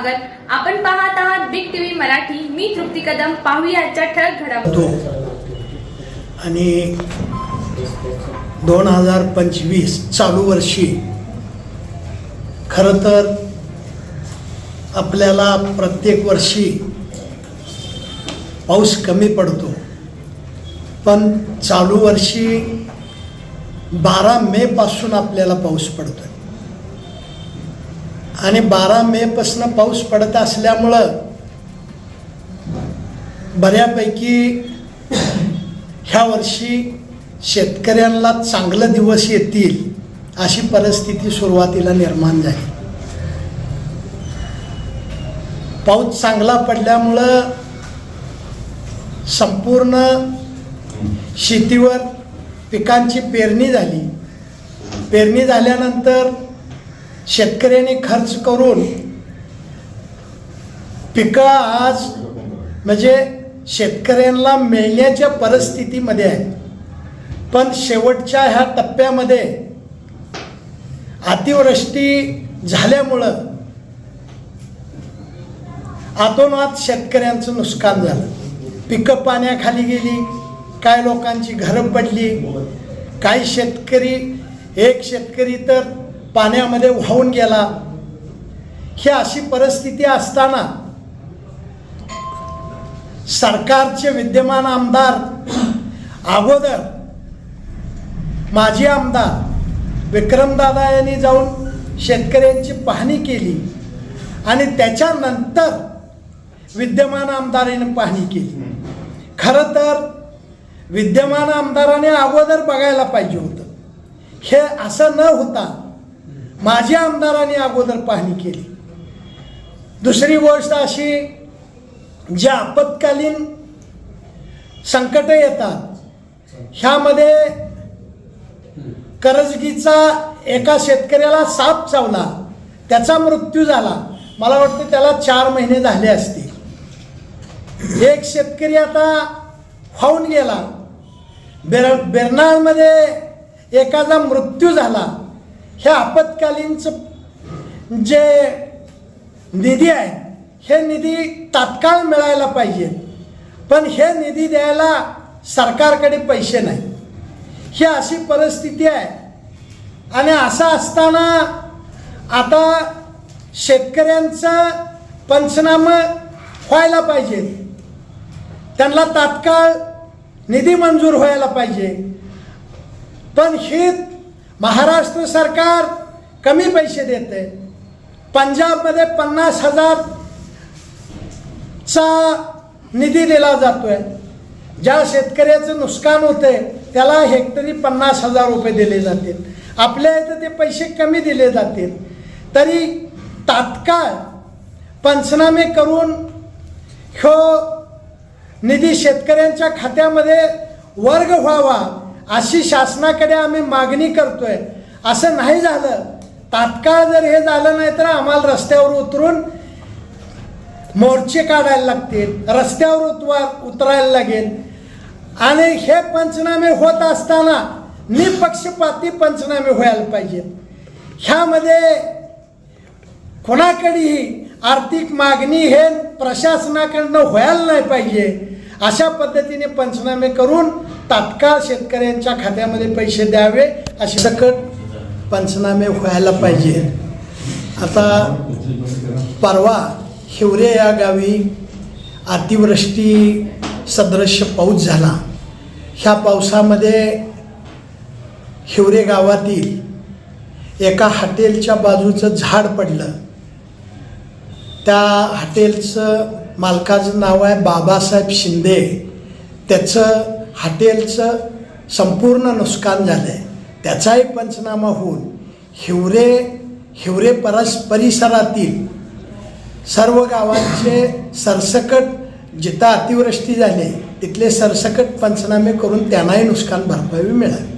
स्वागत. आपण पाहत आहात बिग टीव्ही मराठी. मी तृप्ती कदम. पाहूया आजच्या ठळक घडामोडी. होतो आणि दोन हजार पंचवीस चालू वर्षी खरं तर आपल्याला प्रत्येक वर्षी पाऊस कमी पडतो. पण चालू वर्षी बारा मे पासून आपल्याला पाऊस पडतो आणि बारा मे पाऊस पडत असल्यामुळं बऱ्यापैकी ह्या वर्षी शेतकऱ्यांना चांगलं दिवस येतील अशी परिस्थिती सुरुवातीला निर्माण झाली. पाऊस चांगला पडल्यामुळं संपूर्ण शेतीवर पिकांची पेरणी झाली. पेरणी झाल्यानंतर शेतकऱ्यांनी खर्च करून पिकं आज म्हणजे शेतकऱ्यांना मिळण्याच्या परिस्थितीमध्ये आहे पण शेवटच्या ह्या टप्प्यामध्ये अतिवृष्टी झाल्यामुळं आतोनात शेतकऱ्यांचं नुकसान झालं. पिकं पाण्याखाली गेली काय लोकांची घरं पडली काही शेतकरी एक शेतकरी तर पाण्यामध्ये वाहून गेला. ही अशी परिस्थिती असताना सरकारचे विद्यमान आमदार अगोदर माजी आमदार विक्रमदादा यांनी जाऊन शेतकऱ्यांची पाहणी केली आणि त्याच्यानंतर विद्यमान आमदाराने पाहणी केली. खरं तर विद्यमान आमदाराने अगोदर बघायला पाहिजे होतं. हे असं न होता माझ्या आमदारांनी अगोदर पाहणी केली. दुसरी गोष्ट अशी ज्या आपत्कालीन संकट येतात ह्यामध्ये करजगीचा एका शेतकऱ्याला साप चावला त्याचा मृत्यू झाला. मला वाटतं त्याला चार महिने झाले असतील. एक शेतकरी आता होऊन गेला. बेर बेरनाळमध्ये एकाचा मृत्यू झाला. ह्या आपत्कालीनचं जे निधी आहे हे निधी तात्काळ मिळायला पाहिजे. पण हे निधी द्यायला सरकारकडे पैसे नाही. ही अशी परिस्थिती आहे. आणि असं असताना आता शेतकऱ्यांचं पंचनामं व्हायला पाहिजे. त्यांना तात्काळ निधी मंजूर व्हायला पाहिजे. पण हे महाराष्ट्र सरकार कमी पैसे देते. पंजाबमध्ये पन्नास हजारचा निधी दिला जातोय. ज्या शेतकऱ्याचं नुकसान होते त्याला हेक्टरी पन्नास हजार रुपये दिले जातील. आपल्या इथं ते पैसे कमी दिले जातील. तरी तात्काळ पंचनामे करून ह्यो निधी शेतकऱ्यांच्या खात्यामध्ये वर्ग व्हावा. अशी शासनाकडे आम्ही मागणी करतोय. असं नाही झालं. तात्काळ जर हे झालं नाही तर आम्हाला रस्त्यावर उतरून मोर्चे काढायला लागतील रस्त्यावर उतवा उतरायला लागेल. आणि हे पंचनामे होत असताना निपक्षपाती पंचनामे व्हायला पाहिजेत. ह्यामध्ये कोणाकडेही आर्थिक मागणी हे प्रशासनाकडनं व्हायला नाही पाहिजे. अशा पद्धतीने पंचनामे करून तात्काळ शेतकऱ्यांच्या खात्यामध्ये पैसे द्यावे अशी सकट पंचनामे व्हायला पाहिजे. आता परवा हिवरे या गावी अतिवृष्टी सदृश्य पाऊस झाला. ह्या पावसामध्ये हिवरे गावातील एका हॉटेलच्या बाजूचं झाड पडलं. त्या हॉटेलचं मालकाचं नाव आहे बाबासाहेब शिंदे. त्याचं हॉटेलचं संपूर्ण नुकसान झालं आहे त्याचाही पंचनामा होऊन हिवरे हिवरे परस परिसरातील सर्व गावांचे सरसकट जिथं अतिवृष्टी झाली तिथले सरसकट पंचनामे करून त्यांनाही नुकसान भरपाई मिळावी